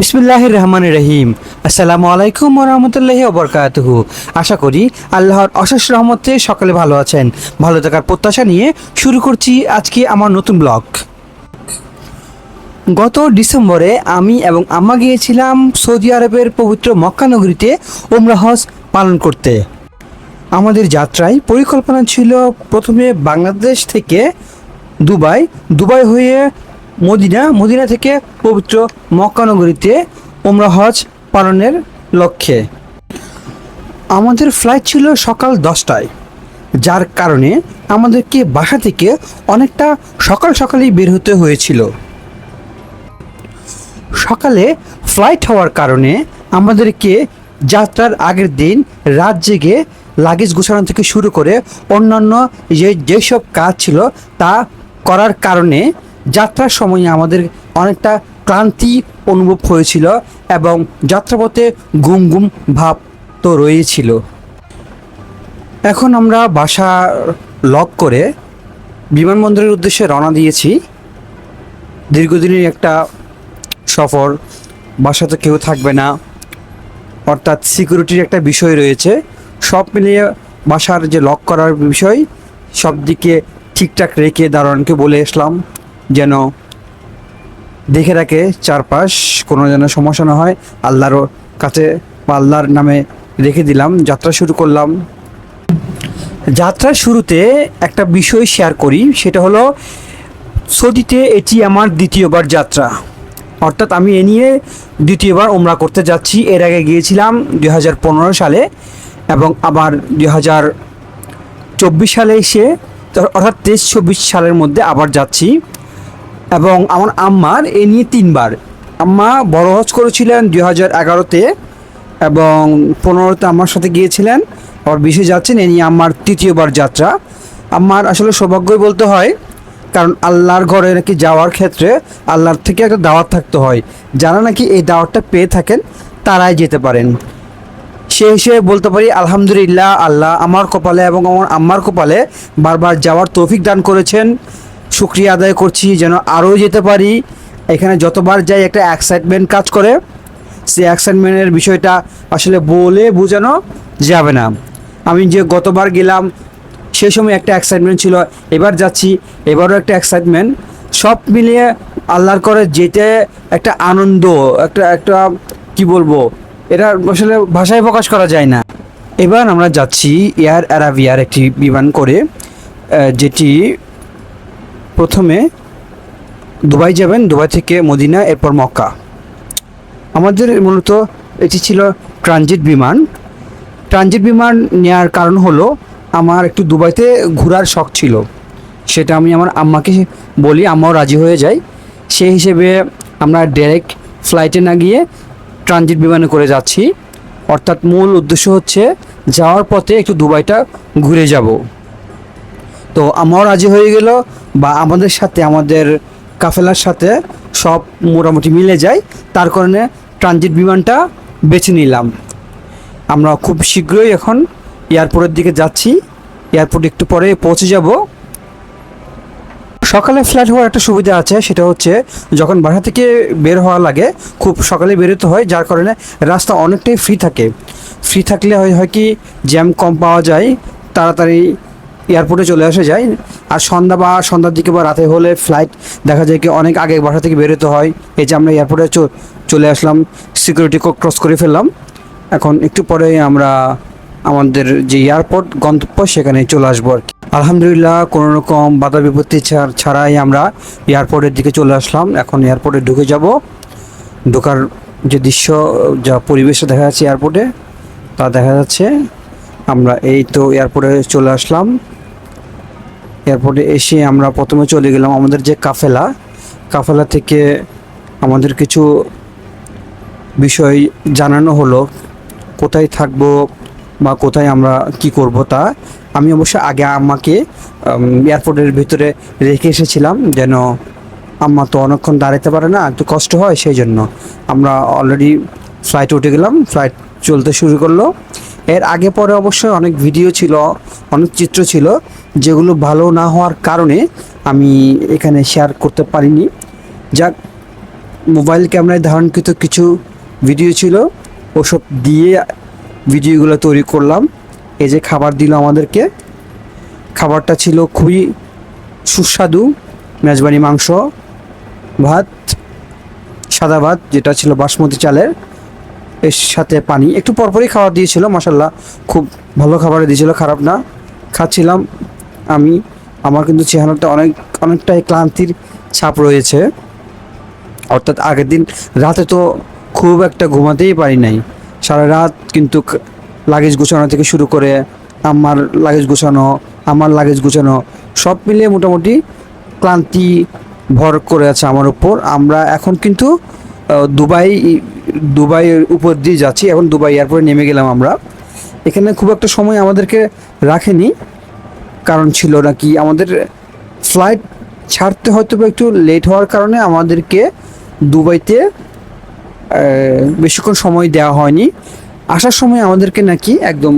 বিসমিল্লাহ রহমান রহিম। আসসালামু আলাইকুম রহমতুল্লাহি ওবরকাতুহু। আশা করি আল্লাহর অশেষ রহমতে সকলে ভালো আছেন। ভালো থাকার প্রত্যাশা নিয়ে শুরু করছি আজকে আমার নতুন ব্লগ। গত ডিসেম্বরে আমি এবং আম্মা গিয়েছিলাম সৌদি আরবের পবিত্র মক্কা নগরীতে পালন করতে। আমাদের যাত্রায় পরিকল্পনা ছিল প্রথমে বাংলাদেশ থেকে দুবাই দুবাই হয়ে মদিনা মদিনা থেকে পবিত্র মক্কানগরীতে ওমরা হজ পালনের লক্ষ্যে। আমাদের ফ্লাইট ছিল সকাল দশটায়, যার কারণে আমাদেরকে বাসা থেকে অনেকটা সকাল সকালেই বের হতে হয়েছিল। সকালে ফ্লাইট হওয়ার কারণে আমাদেরকে যাত্রার আগের দিন রাত জেগে লাগেজ গোছানো থেকে শুরু করে অন্যান্য যে যেসব কাজ ছিল তা করার কারণে যাত্রার সময় আমাদের অনেকটা ক্লান্তি অনুভব হয়েছিল এবং যাত্রাপথে গুম গুম ভাব তো রয়েছিল। এখন আমরা বাসা লক করে বিমানবন্দরের উদ্দেশ্যে রওনা দিয়েছি। দীর্ঘদিনের একটা সফর, বাসাতে কেউ থাকবে না। অর্থাৎ সিকিউরিটির একটা বিষয় রয়েছে। সব মিলিয়ে বাসার যে লক করার বিষয় সব দিকে ঠিকঠাক রেখে দারোয়ানকে বলে আসলাম। যেন দেখে রাখে চারপাশ, কোনো যেন সমস্যা না হয়। আল্লাহর কাছে আল্লাহর নামে রেখে দিলাম, যাত্রা শুরু করলাম। যাত্রার শুরুতে একটা বিষয় শেয়ার করি, সেটা হলো, সৌদিতে এটি আমার দ্বিতীয়বার যাত্রা। অর্থাৎ আমি এ নিয়ে দ্বিতীয়বার ওমরা করতে যাচ্ছি। এর আগে গিয়েছিলাম দু হাজার পনেরো সালে এবং আবার দুই সালে এসে, অর্থাৎ তেইশ চব্বিশ সালের মধ্যে আবার যাচ্ছি। এবং আমার আম্মার এ নিয়ে তিনবার। আম্মা বড় হজ করেছিলেন দুই হাজার এগারোতে এবং পনেরোতে আমার সাথে গিয়েছিলেন। আবার বিশে যাচ্ছেন, এ নিয়ে আমার তৃতীয়বার যাত্রা। আমার আসলে সৌভাগ্যই বলতে হয়, কারণ আল্লাহর ঘরে নাকি যাওয়ার ক্ষেত্রে আল্লাহর থেকে একটা দাওয়াত থাকতে হয়। যারা নাকি এই দাওয়াতটা পেয়ে থাকেন, তারাই যেতে পারেন। সে হিসেবে বলতে পারি, আলহামদুলিল্লাহ, আল্লাহ আমার কপালে এবং আমার আম্মার কপালে বারবার যাওয়ার তৌফিক দান করেছেন। শুক্রিয়া আদায় করছি যেন আরও যেতে পারি। এখানে যতবার যাই একটা এক্সাইটমেন্ট কাজ করে। সেই এক্সাইটমেন্টের বিষয়টা আসলে বলে বোঝানো যাবে না। আমি যে গতবার গেলাম সেই সময় একটা এক্সাইটমেন্ট ছিল। এবার যাচ্ছি, এবারও একটা এক্সাইটমেন্ট সব মিলিয়ে আল্লাহর করে যেতে একটা আনন্দ, একটা একটা কি বলব, এটা আসলে ভাষায় প্রকাশ করা যায় না। এবার আমরা যাচ্ছি এয়ার অ্যারাবিয়ার একটি বিমান করে যেটি প্রথমে দুবাই যাবেন, দুবাই থেকে মদিনা, এরপর মক্কা। আমাদের মূলত এটি ছিল ট্রানজিট বিমান। ট্রানজিট বিমান নেওয়ার কারণ হলো, আমার একটু দুবাইতে ঘোরার শখ ছিল। সেটা আমি আমার আম্মাকে বলি, আম্মাও রাজি হয়ে যায়। সেই হিসেবে আমরা ডাইরেক্ট ফ্লাইটে না গিয়ে ট্রানজিট বিমানে করে যাচ্ছি। অর্থাৎ মূল উদ্দেশ্য হচ্ছে, যাওয়ার পথে একটু দুবাইটা ঘুরে যাব। তো আমাও রাজি হয়ে গেল বা আমাদের সাথে, আমাদের কাফেলার সাথে সব মোটামুটি মিলে যায়। তার কারণে ট্রানজিট বিমানটা বেছে নিলাম। আমরা খুব শীঘ্রই এখন এয়ারপোর্টের দিকে যাচ্ছি। এয়ারপোর্ট একটু পরে পৌঁছে যাব। সকালে ফ্লাইট হওয়ার একটা সুবিধা আছে, সেটা হচ্ছে যখন বাসা থেকে বের হওয়া লাগে, খুব সকালে বেরোতে হয়, যার কারণে রাস্তা অনেকটাই ফ্রি থাকে। ফ্রি থাকলে হয় হয় কি, জ্যাম কম পাওয়া যায়, তাড়াতাড়ি এয়ারপোর্টে চলে আসা যায়। আর সন্ধ্যা বা সন্ধ্যার দিকে বা রাতে হলে ফ্লাইট দেখা যায় কি অনেক আগে বাসা থেকে বেরোতে হয়। এই যে আমরা এয়ারপোর্টে চলে আসলাম সিকিউরিটি ক্রস করে ফেললাম। এখন একটু পরে আমরা আমাদের যে এয়ারপোর্ট গন্তব্য, সেখানে চলে আসব আর কি। আলহামদুলিল্লাহ, কোনো রকম বাধা বিপত্তি ছাড়াই আমরা এয়ারপোর্টের দিকে চলে আসলাম। এখন এয়ারপোর্টে ঢুকে যাব। ঢোকার যে দৃশ্য, যা পরিবেশটা দেখা যাচ্ছে এয়ারপোর্টে, তা দেখা যাচ্ছে। আমরা এই তো এয়ারপোর্টে চলে আসলাম। এয়ারপোর্টে এসে আমরা প্রথমে চলে গেলাম আমাদের যে কাফেলা কাফেলা থেকে আমাদের কিছু বিষয় জানানো হলো, কোথায় থাকব বা কোথায় আমরা কি করব তা। আমি অবশ্য আগে আম্মাকে এয়ারপোর্টের ভিতরে রেখে এসেছিলাম, যেন আম্মা তো অনেকক্ষণ দাঁড়াতে পারে না, একটু কষ্ট হয় সেই জন্য। আমরা অলরেডি ফ্লাইট উঠে গেলাম ফ্লাইট চলতে শুরু করল। এর আগে পরে অবশ্য অনেক ভিডিও ছিল, অনেক চিত্র ছিল, যেগুলো ভালো না হওয়ার কারণে আমি এখানে শেয়ার করতে পারিনি। যাক মোবাইল ক্যামেরায় ধারণকৃত কিছু ভিডিও ছিল, ওসব দিয়ে ভিডিওগুলো তৈরি করলাম। এই যে খাবার দিল আমাদেরকে। খাবারটা ছিল খুবই সুস্বাদু মেজবানি মাংস, ভাত, সাদা ভাত, যেটা ছিল বাসমতি চালের। এর সাথে পানি। একটু পরপরই খাবার দিয়েছিল মাসাল্লাহ খুব ভালো খাবার দিয়েছিল, খারাপ না। খাচ্ছিলাম আমি। আমার কিন্তু চেহারাটা অনেক, অনেকটাই ক্লান্তির ছাপ রয়েছে। অর্থাৎ আগের দিন রাতে তো খুব একটা ঘুমাতেই পারি নাই। সারা রাত কিন্তু লাগেজ গুছানো থেকে শুরু করে আমার লাগেজ গুছানো, আমার লাগেজ গুছানো, সব মিলিয়ে মোটামুটি ক্লান্তি ভর করে আছে আমার উপর। আমরা এখন কিন্তু দুবাই, দুবাইয়ের উপর দিয়ে যাচ্ছি। এখন দুবাই এয়ারপোর্টে নেমে গেলাম আমরা। এখানে খুব একটা সময় আমাদেরকে রাখেনি। কারণ ছিল নাকি আমাদের ফ্লাইট ছাড়তে হয়তো একটু লেট হওয়ার কারণে আমাদেরকে দুবাইতে বেশিক্ষণ সময় দেওয়া হয়নি। আসার সময় আমাদেরকে নাকি একদম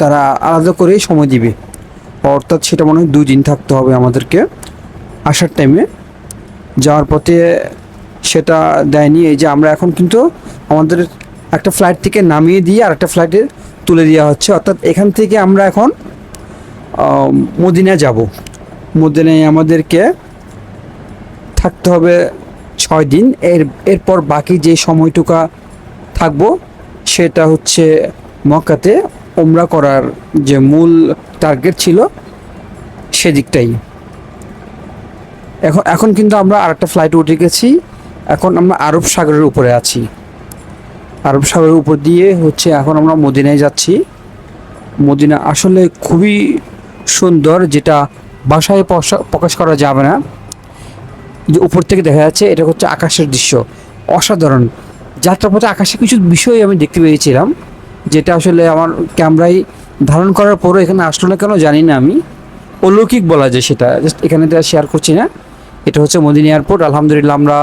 তারা আলাদা করেই সময় দিবে। অর্থাৎ সেটা মনে হয় দুই দিন থাকতে হবে আমাদেরকে আসার টাইমে যাওয়ার পথে সেটা দেয়নি। এই যে আমরা এখন কিন্তু আমাদের একটা ফ্লাইট থেকে নামিয়ে দিয়ে আর একটা ফ্লাইটে তুলে দেওয়া হচ্ছে। অর্থাৎ এখান থেকে আমরা এখন আহ, মদিনা যাব। মদিনায় আমাদেরকে থাকতে হবে ছয় দিন। এর এরপর বাকি যে সময়টুকা থাকব সেটা হচ্ছে মক্কাতে ওমরা করার যে মূল টার্গেট ছিল সেদিকটাই। এখন এখন কিন্তু আমরা আরেকটা ফ্লাইটে উঠে গেছি। এখন আমরা আরব সাগরের উপরে আছি। আরব সাগরের উপর দিয়ে হচ্ছে এখন আমরা মদিনায় যাচ্ছি। মদিনা আসলে খুবই সুন্দর, যেটা বাসায় প্রকাশ করা যাবে না। যে উপর থেকে দেখা যাচ্ছে এটা হচ্ছে আকাশের দৃশ্য। অসাধারণ। যাত্রাপথে আকাশে কিছু বিষয় আমি দেখতে পেয়েছিলাম, যেটা আসলে আমার ক্যামেরায় ধারণ করার পরও এখানে আসলো না কেন জানি না আমি। অলৌকিক বলা যায় সেটা, জাস্ট এখানে শেয়ার করছি না। এটা হচ্ছে মদিনী এয়ারপোর্ট। আলহামদুলিল্লাহ আমরা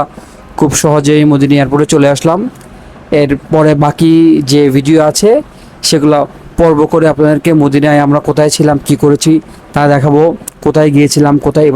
খুব সহজেই মদিনী এয়ারপোর্টে চলে আসলাম। এরপরে বাকি যে ভিডিও আছে, সেগুলো পর্ব করে আপনাদেরকে মদিনায় আমরা কোথায় ছিলাম, কি করেছি তা দেখাবো, কোথায় গিয়েছিলাম, কোথায়